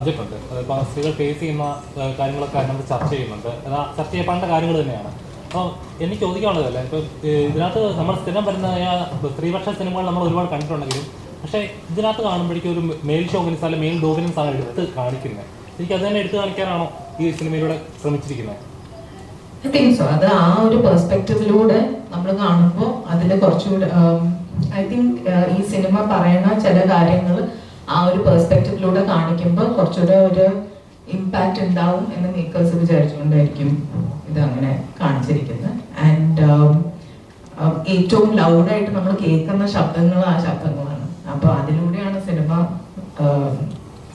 Subject ഉണ്ട് അതിപ്പോൾ സ്ത്രീകൾ ഫേസ് ചെയ്യുന്ന കാര്യങ്ങളൊക്കെ നമ്മൾ ചർച്ച ചെയ്യുന്നുണ്ട്. അതാ ചർച്ച ചെയ്യപ്പെടേണ്ട കാര്യങ്ങൾ തന്നെയാണ്. അപ്പോൾ എനിക്ക് ചോദിക്കാനുള്ളതല്ല ഇപ്പോൾ ഇതിനകത്ത് നമ്മൾ സ്ഥിരം വരുന്നതായ സ്ത്രീപക്ഷ സിനിമകൾ നമ്മൾ ഒരുപാട് കണ്ടിട്ടുണ്ടെങ്കിലും പക്ഷേ ഇതിനകത്ത് കാണുമ്പോഴേക്കും ഒരു മെയിൽ ഷോവിനിസ് അല്ലെങ്കിൽ മെയിൽ ഡോമിനൻസ് ആണ് എടുത്ത് കാണിക്കുന്നത് എനിക്ക് അത് തന്നെ എടുത്ത് കാണിക്കാനാണോ ഈ സിനിമയിലൂടെ ശ്രമിച്ചിരിക്കുന്നത് സോ അത് ആ ഒരു പെർസ്പെക്റ്റീവിലൂടെ നമ്മൾ കാണുമ്പോൾ അതിൽ കുറച്ചുകൂടെ ഐ തിങ്ക് ഈ സിനിമ പറയുന്ന ചില കാര്യങ്ങൾ ആ ഒരു പെർസ്പെക്റ്റീവിലൂടെ കാണിക്കുമ്പോൾ കുറച്ചുകൂടെ ഒരു ഇമ്പാക്റ്റ് ഉണ്ടാവും എന്ന് മേക്കേഴ്സ് വിചാരിച്ചുകൊണ്ടായിരിക്കും ഇത് അങ്ങനെ കാണിച്ചിരിക്കുന്നത് ആൻഡ് ഏറ്റവും ലൗഡായിട്ട് നമ്മൾ കേൾക്കുന്ന ശബ്ദങ്ങൾ ആ ശബ്ദങ്ങളാണ്. അപ്പോൾ അതിലൂടെയാണ് സിനിമ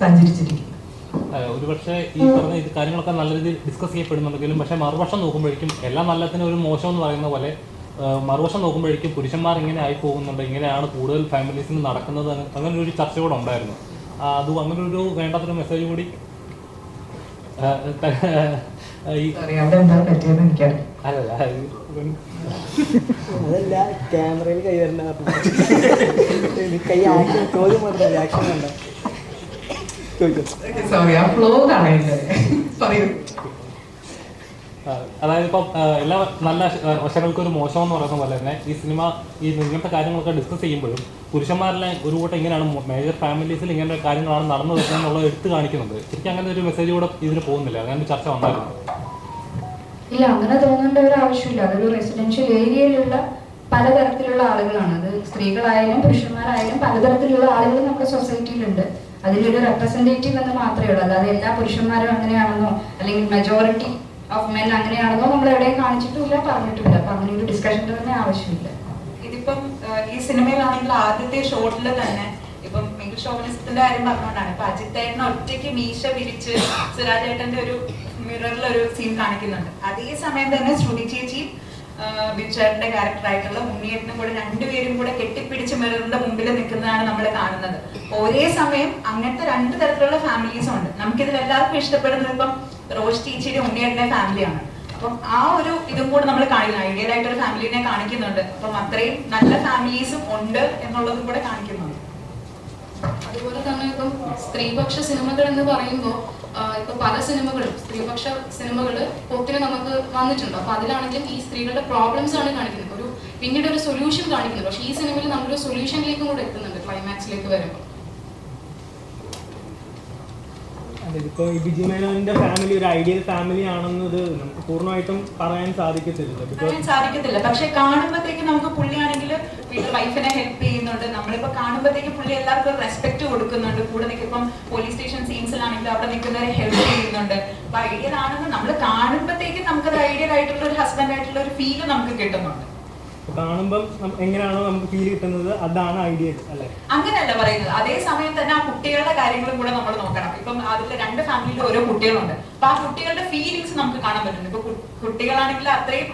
സഞ്ചരിച്ചിരിക്കുന്നത്. ഏഹ് ഒരുപക്ഷെ ഈ പറഞ്ഞ ഇത് കാര്യങ്ങളൊക്കെ നല്ല രീതിയിൽ ഡിസ്കസ് ചെയ്യപ്പെടുന്നുണ്ടെങ്കിലും പക്ഷേ മറുപക്ഷം നോക്കുമ്പോഴേക്കും എല്ലാം നല്ലതിനും ഒരു മോശം എന്ന് പറയുന്ന പോലെ മറുവശം നോക്കുമ്പോഴേക്കും പുരുഷന്മാർ ഇങ്ങനെ ആയി പോകുന്നുണ്ട് ഇങ്ങനെയാണ് കൂടുതൽ ഫാമിലീസിന് നടക്കുന്നത് അങ്ങനെ ഒരു ചർച്ച കൂടെ ഉണ്ടായിരുന്നു. അത് അങ്ങനെ ഒരു വേണ്ടാത്തൊരു മെസ്സേജ് കൂടി അതല്ല ക്യാമറയിൽ കൈ വരണ്ട പറഞ്ഞു കൈ ആക്ഷൻ ചോദ്യം മാത്രമല്ല ആക്ഷൻ വേണ്ട ചോദിക്കും സോറി ആ ഫ്ലോ കാണേണ്ടത് പറയൂ. ആ, അതായത് ഇപ്പം എല്ലാ നല്ല വശങ്ങൾക്കും ഒരു മോശം എന്ന് പറയുന്ന പോലെ തന്നെ ഈ സിനിമ ഈ ഇങ്ങനത്തെ കാര്യങ്ങളൊക്കെ ഡിസ്കസ് ചെയ്യുമ്പോഴും പുരുഷന്മാരിലെ ഒരു കൂട്ടം ഇങ്ങനെയാണ് മേജർ ഫാമിലീസിൽ ഇങ്ങനെ കാര്യങ്ങളാണ് നടന്നു വരുന്നത് എന്നുള്ളത് എടുത്ത് കാണിക്കുന്നുണ്ട് ശരിക്കും അങ്ങനെ ഒരു മെസ്സേജ് കൂടെ ഇതിന് പോകുന്നില്ല. അങ്ങനെ ചർച്ച വന്നായിരുന്നു. ഇല്ല അങ്ങനെ തോന്നേണ്ട ഒരു ആവശ്യമില്ല. അതൊരു റെസിഡൻഷ്യൽ ഏരിയയിലുള്ള പലതരത്തിലുള്ള ആളുകളാണ്. അത് സ്ത്രീകളായാലും പുരുഷന്മാരായാലും പലതരത്തിലുള്ള ആളുകൾ നമ്മുടെ സൊസൈറ്റിയിലുണ്ട് അതിലൊരു റെപ്രസെന്റേറ്റീവ് എന്ന് മാത്രമേ ഉള്ളൂ. അല്ലാതെ എല്ലാ പുരുഷന്മാരും അങ്ങനെയാണെന്നോ അല്ലെങ്കിൽ മെജോറിറ്റി ഓഫ് മെൻ അങ്ങനെയാണെന്നോ നമ്മൾ എവിടെയും കാണിച്ചിട്ടില്ല പറഞ്ഞിട്ടില്ല അപ്പൊ അങ്ങനെ ഒരു ഡിസ്കഷന്റെ തന്നെ ആവശ്യമില്ല. ഇതിപ്പം ഈ സിനിമയിലാണെങ്കിൽ ആദ്യത്തെ ഷോട്ടിൽ തന്നെ ഇപ്പം ഇംഗ്ലീഷ് ഷോവനിസത്തിന്റെ കാര്യം പറഞ്ഞുകൊണ്ടാണ് ഇപ്പൊ അജിത് ഏട്ടനെ ഒറ്റയ്ക്ക് മീശ വിരിച്ച് സുരാജ് ഏട്ടന്റെ ഒരു മിററിൽ ഒരു സീൻ കാണിക്കുന്നുണ്ട്. അതേ സമയം തന്നെ ശ്രുതി ചേച്ചി ബിച്ചേട്ടന്റെ ക്യാരക്ടറായിട്ടുള്ള ഉണ്ണിയേട്ടനും കൂടെ രണ്ടുപേരും കൂടെ കെട്ടിപ്പിടിച്ച് മിററിന്റെ മുമ്പിൽ നിൽക്കുന്നതാണ് നമ്മൾ കാണുന്നത്. ഒരേ സമയം അങ്ങനത്തെ രണ്ട് തരത്തിലുള്ള ഫാമിലീസും ഉണ്ട്. നമുക്കിതിൽ എല്ലാവർക്കും ഇഷ്ടപ്പെടുന്നത് ഇപ്പം റോഷ് ചേച്ചിയുടെ ഉണ്ണിയേട്ടന്റെ ഫാമിലിയാണ്. അപ്പം ആ ഒരു ഇതും കൂടെ നമ്മൾ കാണിക്കുന്നു ഐഡിയൽ ആയിട്ട് ഒരു ഫാമിലിനെ കാണിക്കുന്നുണ്ട്. അപ്പം അത്രയും നല്ല ഫാമിലീസും ഉണ്ട് എന്നുള്ളതും കൂടെ കാണിക്കുന്നുണ്ട്. അതുപോലെ തന്നെ ഇപ്പം സ്ത്രീപക്ഷ സിനിമകൾ എന്ന് പറയുമ്പോൾ ഇപ്പൊ പല സിനിമകളും സ്ത്രീപക്ഷ സിനിമകൾ ഒത്തിരി നമുക്ക് വന്നിട്ടുണ്ട്. അപ്പൊ അതിലാണെങ്കിലും ഈ സ്ത്രീകളുടെ പ്രോബ്ലംസ് ആണ് കാണിക്കുന്നത്. ഒരു പിന്നീട് ഒരു സൊല്യൂഷൻ കാണിക്കുന്നത്. പക്ഷേ ഈ സിനിമയിൽ നമ്മളൊരു സൊല്യൂഷനിലേക്കും കൂടെ എത്തുന്നുണ്ട്. ക്ലൈമാക്സിലേക്ക് വരുമ്പോൾ. അതിപ്പോ ഈ ബിജു മേനോന്റെ ഫാമിലി ഒരു ഐഡിയൽ ഫാമിലി ആണെന്നത് നമുക്ക് പൂർണമായിട്ടും പറയാൻ സാധിക്കത്തില്ല. പറയാൻ സാധിക്കത്തില്ല. പക്ഷെ കാണുമ്പോഴത്തേക്ക് നമുക്ക് പുള്ളിയാണെങ്കിൽ വീട്ടിൽ വൈഫിനെ ഹെൽപ്പ് ചെയ്യുന്നുണ്ട്. നമ്മളിപ്പോ കാണുമ്പോഴത്തേക്ക് പുള്ളി എല്ലാവർക്കും റെസ്പെക്ട് കൊടുക്കുന്നുണ്ട്. കൂടെ നിൽക്കുമ്പം പോലീസ് സ്റ്റേഷൻ സീൻസിലാണെങ്കിൽ അവിടെ നിൽക്കുന്നവരെ ഹെൽപ്പ് ചെയ്യുന്നുണ്ട്. അപ്പൊ ഐഡിയൽ ആണെന്ന് നമ്മൾ കാണുമ്പോഴത്തേക്ക് നമുക്കത് ഐഡിയൽ ആയിട്ടുള്ള ഒരു ഹസ്ബൻഡ് ആയിട്ടുള്ള ഒരു ഫീൽ നമുക്ക് കിട്ടുന്നുണ്ട്. കാണുമ്പം എങ്ങനെയാണോ നമുക്ക് ഫീൽ കിട്ടുന്നത് അതാണ് ഐഡിയ അല്ലെ? അങ്ങനെയല്ല പറയുന്നത്. അതേ സമയം തന്നെ ആ കുട്ടികളുടെ കാര്യങ്ങളും കൂടെ നമ്മൾ നോക്കണം. ഇപ്പം അതിൽ രണ്ട് ഫാമിലിയിൽ ഓരോ കുട്ടികളുണ്ട്. അപ്പൊ ആ കുട്ടികളുടെ ഫീലിങ്സ് നമുക്ക് കാണാൻ പറ്റുന്നു ഇപ്പൊ കുട്ടികളാണെങ്കിൽ അത്രയും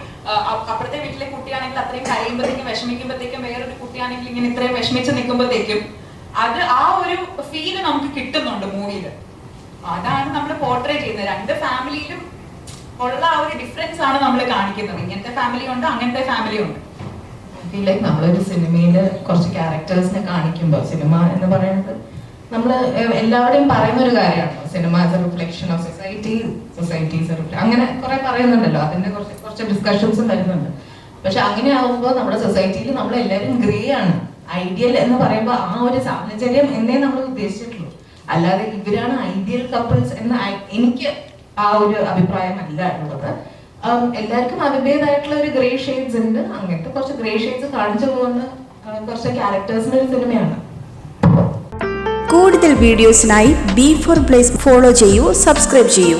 അപ്പുറത്തെ വീട്ടിലെ കുട്ടിയാണെങ്കിൽ അത്രയും കരയുമ്പോഴത്തേക്കും വിഷമിക്കുമ്പോഴത്തേക്കും വേറൊരു കുട്ടിയാണെങ്കിൽ ഇങ്ങനെ ഇത്രയും വിഷമിച്ച് നിൽക്കുമ്പോഴത്തേക്കും അത് ആ ഒരു ഫീൽ നമുക്ക് കിട്ടുന്നുണ്ട് മൂവിയിൽ അതാണ് നമ്മൾ പോർട്രേറ്റ് ചെയ്യുന്നത്. രണ്ട് ഫാമിലിയിലും ഉള്ള ആ ഒരു ഡിഫറൻസ് ആണ് നമ്മൾ കാണിക്കുന്നത്. ഇങ്ങനത്തെ ഫാമിലി ഉണ്ട് അങ്ങനത്തെ ഫാമിലി ഉണ്ട്. ഫീൽ ലൈക്ക് നമ്മളൊരു സിനിമയിൽ കുറച്ച് ക്യാരക്ടേഴ്സിനെ കാണിക്കുമ്പോൾ സിനിമ എന്ന് പറയുന്നത് നമ്മൾ എല്ലാവരുടെയും പറയുന്ന ഒരു കാര്യമാണ് cinema as a reflection of society society അങ്ങനെ കുറെ പറയുന്നുണ്ടല്ലോ. അതിന്റെ കുറച്ച് കുറച്ച് ഡിസ്കഷൻസും വരുന്നുണ്ട്. പക്ഷെ അങ്ങനെ ആകുമ്പോൾ നമ്മുടെ സൊസൈറ്റിയിൽ നമ്മൾ എല്ലാവരും ഗ്രേ ആണ്. ഐഡിയൽ എന്ന് പറയുമ്പോൾ ആ ഒരു സാഹചര്യം എന്നേ നമ്മൾ ഉദ്ദേശിച്ചിട്ടുള്ളൂ. അല്ലാതെ ഇവരാണ് ഐഡിയൽ കപ്പിൾസ് എന്ന് എനിക്ക് ആ ഒരു അഭിപ്രായമല്ല ഉള്ളത്. എല്ലാവർക്കും അവരുടേതായിട്ടുള്ള ഒരു ഗ്രേ ഷെയ്ഡ്സ് ഉണ്ട്. അങ്ങനത്തെ കുറച്ച് ഗ്രേ ഷെയ്ഡ്സ് കാണിച്ചു പോകുന്ന കുറച്ച് ക്യാരക്ടേഴ്സിന്റെ ഒരു സിനിമയാണ് കൂടുതൽ വീഡിയോസിനായി ബി ഫോർ പ്ലേസ് ഫോളോ ചെയ്യൂ സബ്സ്ക്രൈബ് ചെയ്യൂ.